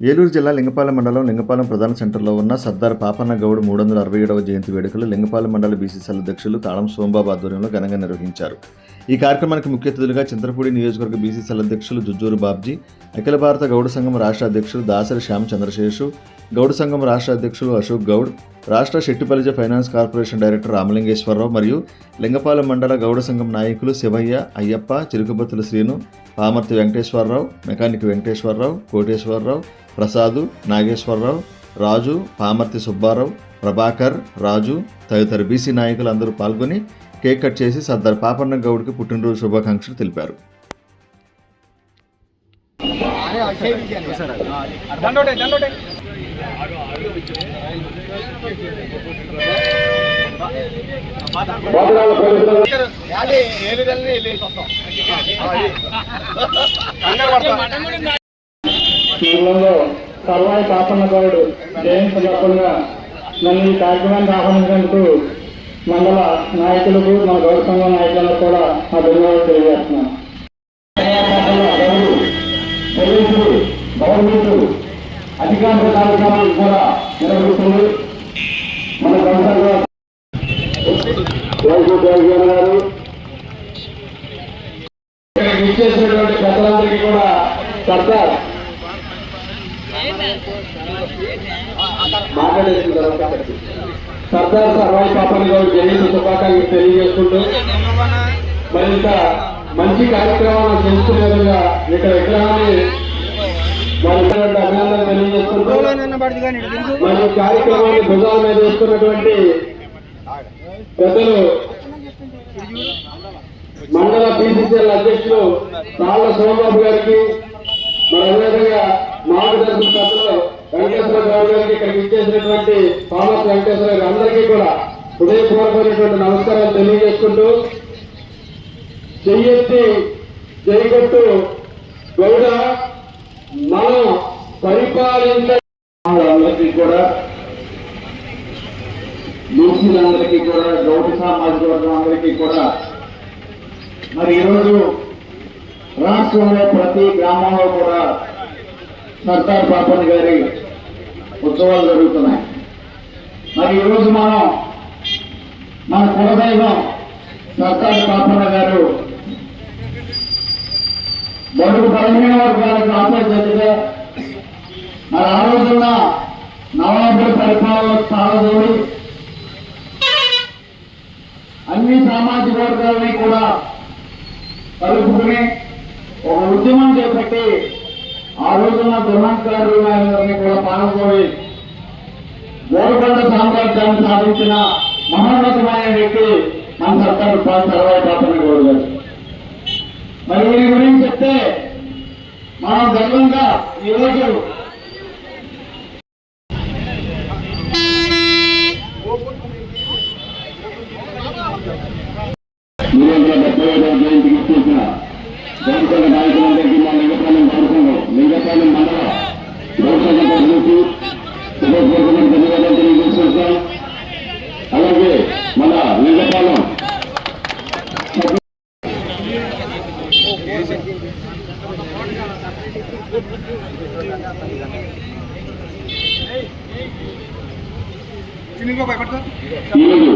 ఏలూరు జిల్లా లింగపాలెం మండలం లింగపాలెం ప్రధాన సెంటర్లో ఉన్న సర్దార్ పాపన్న గౌడ్ మూడు వందల అరవై ఏడవ జయంతి వేడుకలు లింగపాలెం మండల బీసీసీ అధ్యక్షులు తాళం సోంబాబు ఆధ్వర్యంలో ఘనంగా నిర్వహించారు. ఈ కార్యక్రమానికి ముఖ్య అతిథులుగా చింతలపూడి నియోజకవర్గ బీసీసీఎల్ అధ్యక్షులు జుజ్జూరు బాబ్జీ అఖిల భారత గౌడ సంఘం రాష్ట్ర అధ్యక్షులు దాసరి శ్యామ్ చంద్రశేషు గౌడ సంఘం రాష్ట్ర అధ్యక్షులు అశోక్ గౌడ్ రాష్ట్ర Shettibalija finance corporation director Ramalingeswararao మరియు లింగపాలెం మండల గౌడ సంఘం నాయకులు శివయ్య అయ్యప్ప చిరుకబత్తుల శ్రీను పామర్తి వెంకటేశ్వరరావు మెకానిక్ వెంకటేశ్వరరావు కోటేశ్వరరావు ప్రసాదు నాగేశ్వరరావు రాజు పామర్తి సుబ్బారావు ప్రభాకర్ రాజు తదితర బీసీ నాయకులు అందరూ పాల్గొని కేక్ కట్ చేసి సర్దార్ పాపన్న గౌడ్కి పుట్టినరోజు శుభాకాంక్షలు తెలిపారు. దండోటే సర్వాయి పాపన్న గౌడ్ జయంతి సందర్భంగా నన్ను ఈ కార్యక్రమానికి ఆహ్వానించినందుకు మండల నాయకులకు మన గౌరవ సంఘం నాయకులకు కూడా నా ధన్యవాదాలు తెలియజేస్తున్నాను. పోలీసులు గవర్నమెంట్ అధికారుల కార్యక్రమాలు కూడా నిర్వహిస్తుంది మన గౌరవ సంఘం గారు ఇచ్చేసినటువంటి పెద్దలందరికీ కూడా సర్దార్ మాట్లాడేసిన తర్వాత సర్దార్ సర్వాయి పాపన్ గారు జయంతి శుభాకాంక్షలు తెలియజేసుకుంటూ మరింత మంచి కార్యక్రమాలు చేసుకునే విధంగా ఇక్కడ విగ్రహాన్ని వారి అభినందనలు తెలియజేసుకుంటూ మరియు కార్యక్రమాన్ని భుజాల మీద వేసుకున్నటువంటి పెద్దలు మండల బీసీసీఎల్ అధ్యక్షులు తాళ్ళ సోమబాబు గారికి మరి అదేవిధంగా మార్గదర్శక పెద్దలు వెంకటేశ్వర గౌడ్ గారికి ఇక్కడ ఇచ్చేసినటువంటి పాలస్ వెంకటేశ్వర గారి అందరికీ కూడా హృదయపూర్వకమైనటువంటి నమస్కారాలు తెలియజేసుకుంటూ చెయ్యెత్తి చేయగొట్టు గౌడ మనం పరిపాలించందరికీ కూడా బీసీలందరికీ కూడా గౌడ సామాజిక వర్గం అందరికీ కూడా. మరి ఈరోజు రాష్ట్రంలో ప్రతి గ్రామంలో కూడా సర్దార్ పాపన్ గారి ఉత్సవాలు జరుగుతున్నాయి. మరి ఈరోజు మనం మన కులదైవం సర్దార్ పాపన్న గారు బడుగు పదిహేను వర్గాలకు ఆపేసేట్టుగా మరి ఆ రోజున నవాబుల పరిపాలన సాగదోడి అన్ని సామాజిక వర్గాలని కూడా కలుపుకుని ఒక ఉద్యమం చేపట్టి ఆ రోజున దుర్మార్గారులని కూడా పాల్గొని గోల్కొండ సామ్రాజ్యాన్ని సాధించిన మహోన్నతమైన వ్యక్తి మన సర్కారు సర్వాయి పాపన గౌరవ గారు మరి వీరి గురించి చెప్తే మనం గర్వంగా ఈరోజు డెబ్బై ఐదవ జయంతికి ఇచ్చేసిన గోల్కొండ గౌరవంలో మండల గౌరవ నుంచి శుభపూర్వకమైన ధన్యవాదాలు తెలియజేస్తున్నాం అలాగే మన లింగపాలెం చిన్నగా భయపడతా ఈరోజు